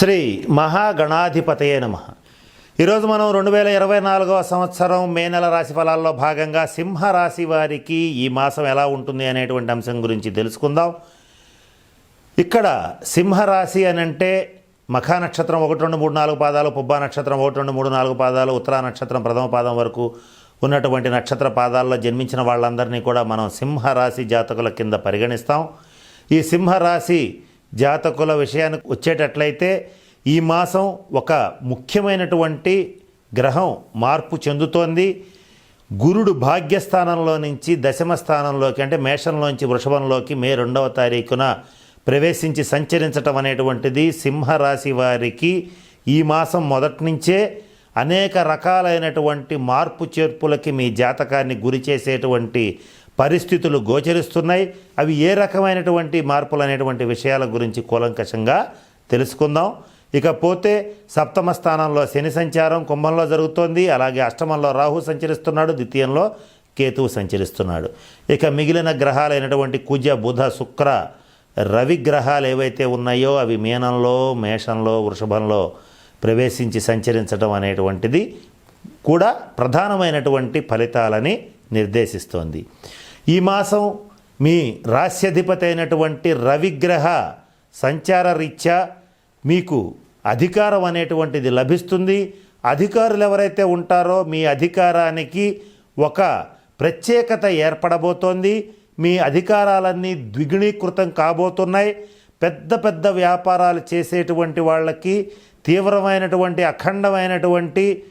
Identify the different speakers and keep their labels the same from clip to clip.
Speaker 1: శ్రీ మహాగణాధిపతయే నమ. ఈరోజు మనం రెండు వేల ఇరవై నాలుగవ సంవత్సరం మే నెల రాశి ఫలాల్లో భాగంగా సింహరాశి వారికి ఈ మాసం ఎలా ఉంటుంది అనేటువంటి అంశం గురించి తెలుసుకుందాం. ఇక్కడ సింహరాశి అని అంటే మఖా నక్షత్రం ఒకటి రెండు మూడు నాలుగు పాదాలు పుబ్బా నక్షత్రం ఒకటి రెండు మూడు నాలుగు పాదాలు ఉత్తరా నక్షత్రం ప్రథమ పాదం వరకు ఉన్నటువంటి నక్షత్ర పాదాల్లో జన్మించిన వాళ్ళందరినీ కూడా మనం సింహరాశి జాతకుల కింద పరిగణిస్తాం. ఈ సింహరాశి జాతకుల విషయానికి వచ్చేటట్లయితే ఈ మాసం ఒక ముఖ్యమైనటువంటి గ్రహం మార్పు చెందుతోంది. గురుడు భాగ్యస్థానంలో నుంచి దశమ స్థానంలోకి అంటే మేషంలోంచి వృషభంలోకి మే రెండవ తారీఖున ప్రవేశించి సంచరించటం అనేటువంటిది సింహరాశి వారికి ఈ మాసం మొదటి నుంచే అనేక రకాలైనటువంటి మార్పు చేర్పులకి మీ జాతకాన్ని గురి చేసేటువంటి పరిస్థితులు గోచరిస్తున్నాయి. అవి ఏ రకమైనటువంటి మార్పులు అనేటువంటి విషయాల గురించి కూలంకషంగా తెలుసుకుందాం. ఇకపోతే సప్తమ స్థానంలో శని సంచారం కుంభంలో జరుగుతోంది. అలాగే అష్టమంలో రాహు సంచరిస్తున్నాడు. ద్వితీయంలో కేతువు సంచరిస్తున్నాడు. ఇక మిగిలిన గ్రహాలైనటువంటి కుజ బుధ శుక్ర రవి గ్రహాలు ఏవైతే ఉన్నాయో అవి మీనంలో మేషంలో వృషభంలో ప్రవేశించి సంచరించడం అనేటువంటిది కూడా ప్రధానమైనటువంటి ఫలితాలని నిర్దేశిస్తోంది. ఈ మాసం మీ రాశ్యధిపతి అయినటువంటి రవిగ్రహ సంచార రీత్యా మీకు అధికారం అనేటువంటిది లభిస్తుంది. అధికారులు ఎవరైతే ఉంటారో మీ అధికారానికి ఒక ప్రత్యేకత ఏర్పడబోతోంది. మీ అధికారాలన్నీ ద్విగుణీకృతం కాబోతున్నాయి. పెద్ద పెద్ద వ్యాపారాలు చేసేటువంటి వాళ్ళకి తీవ్రమైనటువంటి అఖండమైనటువంటి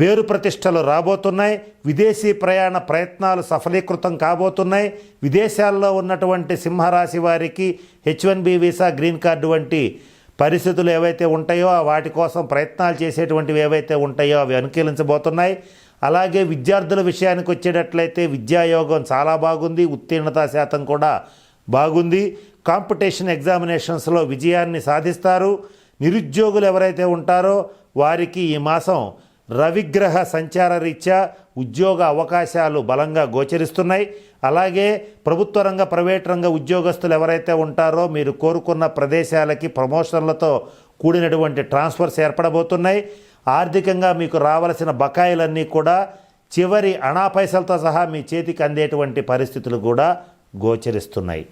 Speaker 1: పేరు ప్రతిష్టలు రాబోతున్నాయి. విదేశీ ప్రయాణ ప్రయత్నాలు సఫలీకృతం కాబోతున్నాయి. విదేశాల్లో ఉన్నటువంటి సింహరాశి వారికి H one B visa green card వంటి పరిస్థితులు ఏవైతే ఉంటాయో వాటి కోసం ప్రయత్నాలు చేసేటువంటివి ఏవైతే ఉంటాయో అవి అనుకూలించబోతున్నాయి. అలాగే విద్యార్థుల విషయానికి వచ్చేటట్లయితే విద్యాయోగం చాలా బాగుంది ఉత్తీర్ణత శాతం కూడా బాగుంది. కాంపిటీషన్ ఎగ్జామినేషన్స్లో విజయాన్ని సాధిస్తారు. నిరుద్యోగులు ఎవరైతే ఉంటారో వారికి ఈ మాసం రవిగ్రహ సంచార రీత్యా ఉద్యోగ అవకాశాలు బలంగా గోచరిస్తున్నాయి. అలాగే ప్రభుత్వ రంగ ప్రైవేట్ రంగ ఉద్యోగస్తులు ఎవరైతే ఉంటారో మీరు కోరుకున్న ప్రదేశాలకి ప్రమోషన్లతో కూడినటువంటి ట్రాన్స్ఫర్స్ ఏర్పడబోతున్నాయి. ఆర్థికంగా మీకు రావలసిన బకాయిలన్నీ కూడా చివరి అణా పైసలతో సహా మీ చేతికి అందేటువంటి పరిస్థితులు కూడా గోచరిస్తున్నాయి.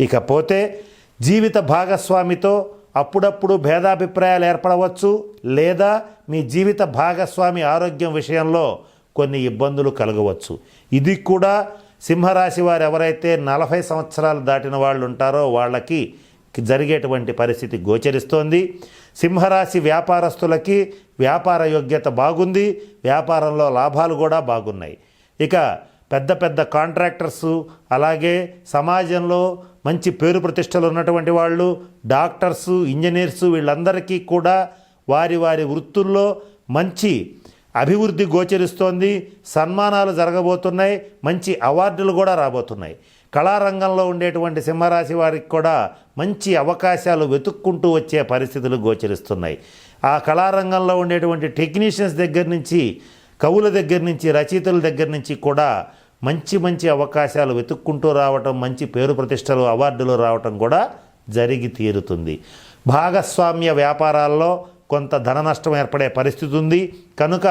Speaker 1: ఇకపోతే జీవిత భాగస్వామితో అప్పుడప్పుడు భేదాభిప్రాయాలు ఏర్పడవచ్చు లేదా మీ జీవిత భాగస్వామి ఆరోగ్యం విషయంలో కొన్ని ఇబ్బందులు కలగవచ్చు. ఇది కూడా సింహరాశి వారు ఎవరైతే నలభై సంవత్సరాలు దాటిన వాళ్ళు ఉంటారో వాళ్ళకి జరిగేటువంటి పరిస్థితి గోచరిస్తోంది. సింహరాశి వ్యాపారస్తులకి వ్యాపార యోగ్యత బాగుంది. వ్యాపారంలో లాభాలు కూడా బాగున్నాయి. ఇక పెద్ద పెద్ద కాంట్రాక్టర్సు అలాగే సమాజంలో మంచి పేరు ప్రతిష్టలు ఉన్నటువంటి వాళ్ళు డాక్టర్సు ఇంజనీర్సు వీళ్ళందరికీ కూడా వారి వారి వృత్తుల్లో మంచి అభివృద్ధి గోచరిస్తోంది. సన్మానాలు జరగబోతున్నాయి. మంచి అవార్డులు కూడా రాబోతున్నాయి. కళారంగంలో ఉండేటువంటి సింహరాశి వారికి కూడా మంచి అవకాశాలు వెతుక్కుంటూ వచ్చే పరిస్థితులు గోచరిస్తున్నాయి. ఆ కళారంగంలో ఉండేటువంటి టెక్నీషియన్స్ దగ్గర నుంచి కవుల దగ్గర నుంచి రచయితల దగ్గర నుంచి కూడా మంచి మంచి అవకాశాలు వెతుక్కుంటూ రావటం మంచి పేరు ప్రతిష్టలు అవార్డులు రావటం కూడా జరిగి తీరుతుంది. భాగస్వామ్య వ్యాపారాల్లో కొంత ధన నష్టం ఏర్పడే పరిస్థితి ఉంది. కనుక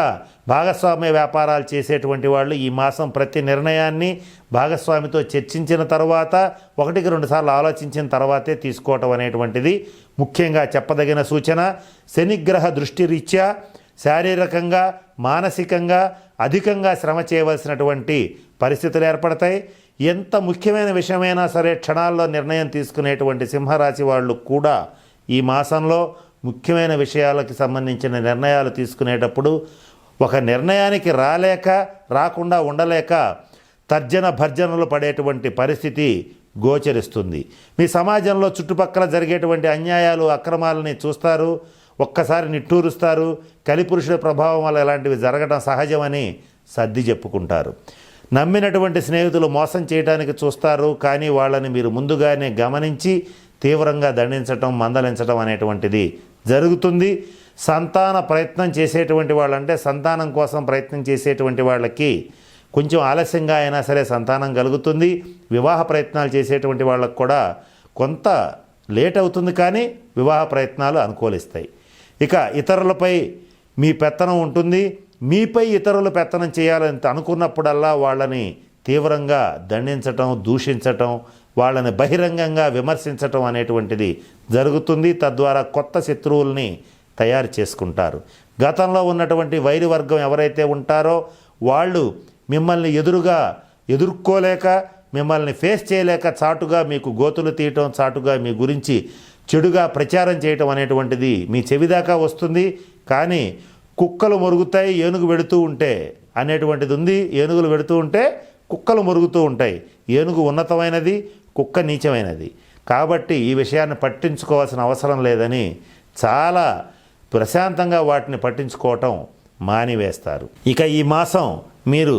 Speaker 1: భాగస్వామ్య వ్యాపారాలు చేసేటువంటి వాళ్ళు ఈ మాసం ప్రతి నిర్ణయాన్ని భాగస్వామితో చర్చించిన తర్వాత ఒకటికి రెండుసార్లు ఆలోచించిన తర్వాతే తీసుకోవటం అనేటువంటిది ముఖ్యంగా చెప్పదగిన సూచన. శనిగ్రహ దృష్టి రీత్యా శారీరకంగా మానసికంగా అధికంగా శ్రమ చేయవలసినటువంటి పరిస్థితులు ఏర్పడతాయి. ఎంత ముఖ్యమైన విషయమైనా సరే క్షణాల్లో నిర్ణయం తీసుకునేటువంటి సింహరాశి వాళ్ళు కూడా ఈ మాసంలో ముఖ్యమైన విషయాలకు సంబంధించిన నిర్ణయాలు తీసుకునేటప్పుడు ఒక నిర్ణయానికి రాలేక రాకుండా ఉండలేక తర్జన భర్జనలు పడేటువంటి పరిస్థితి గోచరిస్తుంది. మీ సమాజంలో చుట్టుపక్కల జరిగేటువంటి అన్యాయాలు అక్రమాలని చూస్తారు. ఒక్కసారి నిట్టూరుస్తారు. కలిపురుషుల ప్రభావం వల్ల ఇలాంటివి జరగడం సహజమని సర్ది చెప్పుకుంటారు. నమ్మినటువంటి స్నేహితులు మోసం చేయడానికి చూస్తారు. కానీ వాళ్ళని మీరు ముందుగానే గమనించి తీవ్రంగా దండించటం మందలించటం అనేటువంటిది జరుగుతుంది. సంతాన ప్రయత్నం చేసేటువంటి వాళ్ళంటే సంతానం కోసం ప్రయత్నం చేసేటువంటి వాళ్ళకి కొంచెం ఆలస్యంగా అయినా సరే సంతానం కలుగుతుంది. వివాహ ప్రయత్నాలు చేసేటువంటి వాళ్ళకు కూడా కొంత లేట్ అవుతుంది కానీ వివాహ ప్రయత్నాలు అనుకూలిస్తాయి. ఇక ఇతరులపై మీ పెత్తనం ఉంటుంది. మీపై ఇతరులు పెత్తనం చేయాలని అనుకున్నప్పుడల్లా వాళ్ళని తీవ్రంగా దండించటం దూషించటం వాళ్ళని బహిరంగంగా విమర్శించటం అనేటువంటిది జరుగుతుంది. తద్వారా కొత్త శత్రువుల్ని తయారు చేసుకుంటారు. గతంలో ఉన్నటువంటి వైరి వర్గం ఎవరైతే ఉంటారో వాళ్ళు మిమ్మల్ని ఎదురుగా ఎదుర్కోలేక మిమ్మల్ని ఫేస్ చేయలేక చాటుగా మీకు గోతులు తీయటం చాటుగా మీ గురించి చెడుగా ప్రచారం చేయటం అనేటువంటిది మీ చెవిదాకా వస్తుంది. కానీ కుక్కలు మొరుగుతాయి ఏనుగు పెడుతూ ఉంటే అనేటువంటిది ఉంది. ఏనుగులు పెడుతూ ఉంటే కుక్కలు మొరుగుతూ ఉంటాయి. ఏనుగు ఉన్నతమైనది కుక్క నీచమైనది. కాబట్టి ఈ విషయాన్ని పట్టించుకోవాల్సిన అవసరం లేదని చాలా ప్రశాంతంగా వాటిని పట్టించుకోవటం మానివేస్తారు. ఇక ఈ మాసం మీరు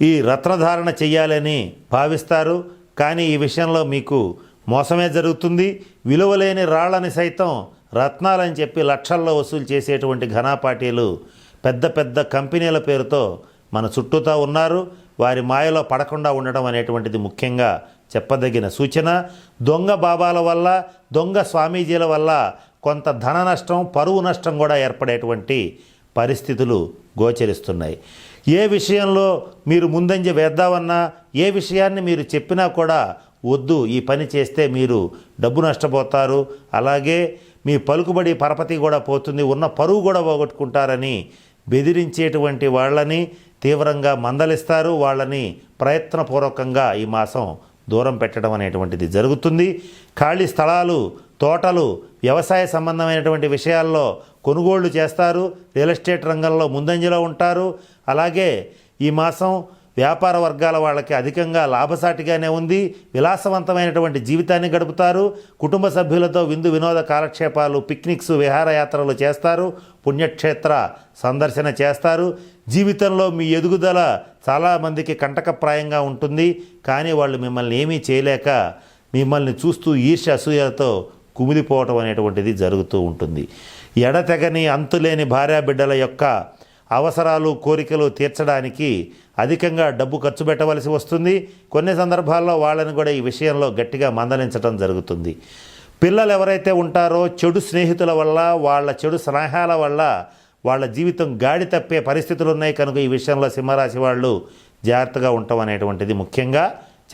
Speaker 1: ఈ రత్నధారణ చెయ్యాలని భావిస్తారు. కానీ ఈ విషయంలో మీకు మోసమే జరుగుతుంది. విలువలేని రాళ్ళని సైతం రత్నాలని చెప్పి లక్షల్లో వసూలు చేసేటువంటి ఘనాపాటీలు పెద్ద పెద్ద కంపెనీల పేరుతో మన చుట్టూతా ఉన్నారు. వారి మాయలో పడకుండా ఉండడం అనేటువంటిది ముఖ్యంగా చెప్పదగిన సూచన. దొంగ బాబాల వల్ల దొంగ స్వామీజీల వల్ల కొంత ధన నష్టం పరువు నష్టం కూడా ఏర్పడేటువంటి పరిస్థితులు గోచరిస్తున్నాయి. ఏ విషయంలో మీరు ముందంజ వేద్దామన్నా ఏ విషయాన్ని మీరు చెప్పినా కూడా వద్దు ఈ పని చేస్తే మీరు డబ్బు నష్టపోతారు. అలాగే మీ పలుకుబడి పరపతి కూడా పోతుంది ఉన్న పరువు కూడా పోగొట్టుకుంటారని బెదిరించేటువంటి వాళ్ళని తీవ్రంగా మందలిస్తారు. వాళ్ళని ప్రయత్నపూర్వకంగా ఈ మాసం దూరం పెట్టడం అనేటువంటిది జరుగుతుంది. ఖాళీ స్థలాలు తోటలు వ్యవసాయ సంబంధమైనటువంటి విషయాల్లో కొనుగోళ్ళు చేస్తారు రియల్ ఎస్టేట్ రంగంలో ముందంజలో ఉంటారు. అలాగే ఈ మాసం వ్యాపార వర్గాల వాళ్ళకి అధికంగా లాభసాటిగానే ఉంది. విలాసవంతమైనటువంటి జీవితాన్ని గడుపుతారు. కుటుంబ సభ్యులతో విందు వినోద కాలక్షేపాలు పిక్నిక్స్ విహారయాత్రలు చేస్తారు. పుణ్యక్షేత్ర సందర్శన చేస్తారు. జీవితంలో మీ ఎదుగుదల చాలామందికి కంటకప్రాయంగా ఉంటుంది. కానీ వాళ్ళు మిమ్మల్ని ఏమీ చేయలేక మిమ్మల్ని చూస్తూ ఈర్ష్య అసూయలతో కుమిలిపోవటం అనేటువంటిది జరుగుతూ ఉంటుంది. ఎడతెగని అంతులేని భార్యాబిడ్డల యొక్క అవసరాలు కోరికలు తీర్చడానికి అధికంగా డబ్బు ఖర్చు పెట్టవలసి వస్తుంది. కొన్ని సందర్భాల్లో వాళ్ళని కూడా ఈ విషయంలో గట్టిగా మందలించడం జరుగుతుంది. పిల్లలు ఎవరైతే ఉంటారో చెడు స్నేహితుల వల్ల వాళ్ళ చెడు సలహాల వల్ల వాళ్ళ జీవితం గాడి తప్పే పరిస్థితులు ఉన్నాయి. కనుక ఈ విషయంలో సింహరాశి వాళ్ళు జాగ్రత్తగా ఉండటం అనేటువంటిది ముఖ్యంగా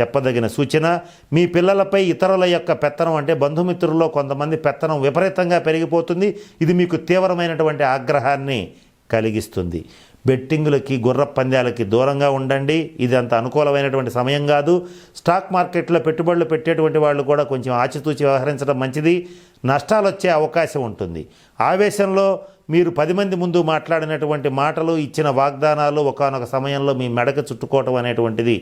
Speaker 1: చెప్పదగిన సూచన. మీ పిల్లలపై ఇతరుల యొక్క పెత్తనం అంటే బంధుమిత్రుల్లో కొంతమంది పెత్తనం విపరీతంగా పెరిగిపోతుంది. ఇది మీకు తీవ్రమైనటువంటి ఆగ్రహాన్ని కలిగిస్తుంది. బెట్టింగులకి గుర్ర పందాలకి దూరంగా ఉండండి. ఇది అంత అనుకూలమైనటువంటి సమయం కాదు. స్టాక్ మార్కెట్లో పెట్టుబడులు పెట్టేటువంటి వాళ్ళు కూడా కొంచెం ఆచితూచి వ్యవహరించడం మంచిది. నష్టాలు వచ్చే అవకాశం ఉంటుంది. ఆవేశంలో మీరు పది మంది ముందు మాట్లాడినటువంటి మాటలు ఇచ్చిన వాగ్దానాలు ఒకనొక సమయంలో మీ మెడకు చుట్టుకోవటం అనేటువంటిది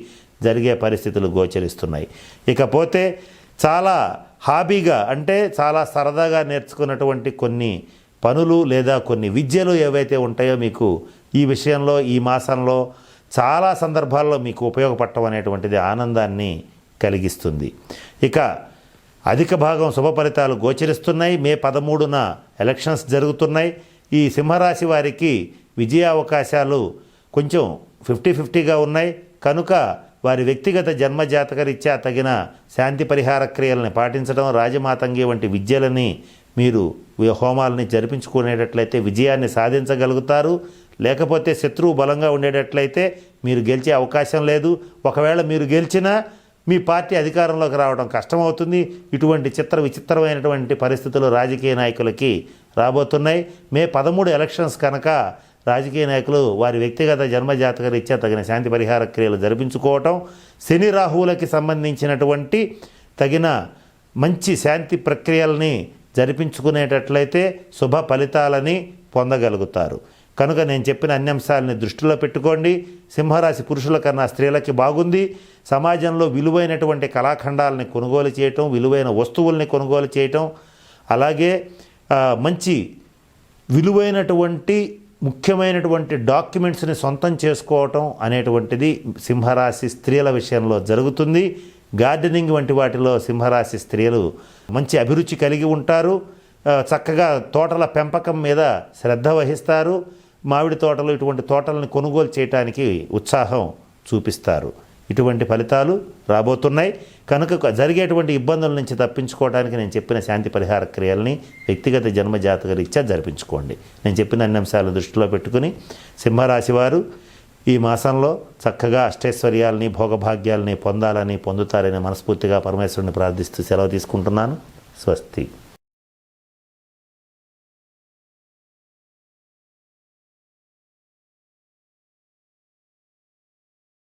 Speaker 1: జరిగే పరిస్థితులు గోచరిస్తున్నాయి. ఇకపోతే చాలా హాబీగా అంటే చాలా సరదాగా నేర్చుకున్నటువంటి కొన్ని పనులు లేదా కొన్ని విద్యలు ఏవైతే ఉంటాయో మీకు ఈ విషయంలో ఈ మాసంలో చాలా సందర్భాల్లో మీకు ఉపయోగపడటం అనేటువంటిది ఆనందాన్ని కలిగిస్తుంది. ఇక అధిక భాగం శుభ ఫలితాలు గోచరిస్తున్నాయి. మే పదమూడున ఎలక్షన్స్ జరుగుతున్నాయి. ఈ సింహరాశి వారికి విజయ అవకాశాలు కొంచెం ఫిఫ్టీ ఫిఫ్టీగా ఉన్నాయి. కనుక వారి వ్యక్తిగత జన్మజాతకరీత్యా తగిన శాంతి పరిహార క్రియలను పాటించడం రాజమాతంగి వంటి విద్యలని మీరు హోమాలని జరిపించుకునేటట్లయితే విజయాన్ని సాధించగలుగుతారు. లేకపోతే శత్రువు బలంగా ఉండేటట్లయితే మీరు గెలిచే అవకాశం లేదు. ఒకవేళ మీరు గెలిచినా మీ పార్టీ అధికారంలోకి రావడం కష్టమవుతుంది. ఇటువంటి చిత్ర విచిత్రమైనటువంటి పరిస్థితులు రాజకీయ నాయకులకి రాబోతున్నాయి. మే పదమూడు ఎలక్షన్స్ కనుక రాజకీయ నాయకులు వారి వ్యక్తిగత జన్మజాతక రీత్యా తగిన శాంతి పరిహార క్రియలు జరిపించుకోవటం శని రాహువులకి సంబంధించినటువంటి తగిన మంచి శాంతి ప్రక్రియల్ని జరిపించుకునేటట్లయితే శుభ ఫలితాలని పొందగలుగుతారు. కనుక నేను చెప్పిన అన్ని అంశాలని దృష్టిలో పెట్టుకోండి. సింహరాశి పురుషుల కన్నా స్త్రీలకి బాగుంది. సమాజంలో విలువైనటువంటి కళాఖండాలని కొనుగోలు చేయటం విలువైన వస్తువుల్ని కొనుగోలు చేయటం అలాగే మంచి విలువైనటువంటి ముఖ్యమైనటువంటి డాక్యుమెంట్స్ని సొంతం చేసుకోవటం అనేటువంటిది సింహరాశి స్త్రీల విషయంలో జరుగుతుంది. గార్డెనింగ్ వంటి వాటిలో సింహరాశి స్త్రీలు మంచి అభిరుచి కలిగి ఉంటారు. చక్కగా తోటల పెంపకం మీద శ్రద్ధ వహిస్తారు. మామిడి తోటలు ఇటువంటి తోటలను కొనుగోలు చేయటానికి ఉత్సాహం చూపిస్తారు. ఇటువంటి ఫలితాలు రాబోతున్నాయి. కనుక జరిగేటువంటి ఇబ్బందుల నుంచి తప్పించుకోవడానికి నేను చెప్పిన శాంతి పరిహార క్రియల్ని వ్యక్తిగత జన్మ జాతక రీత్యా జరిపించుకోండి. నేను చెప్పిన అన్ని అంశాలు దృష్టిలో పెట్టుకుని సింహరాశి వారు ఈ మాసంలో చక్కగా అష్టైశ్వర్యాలని భోగభాగ్యాలని పొందాలని పొందుతారని మనస్ఫూర్తిగా పరమేశ్వరుని ప్రార్థిస్తూ సెలవు తీసుకుంటున్నాను. స్వస్తి.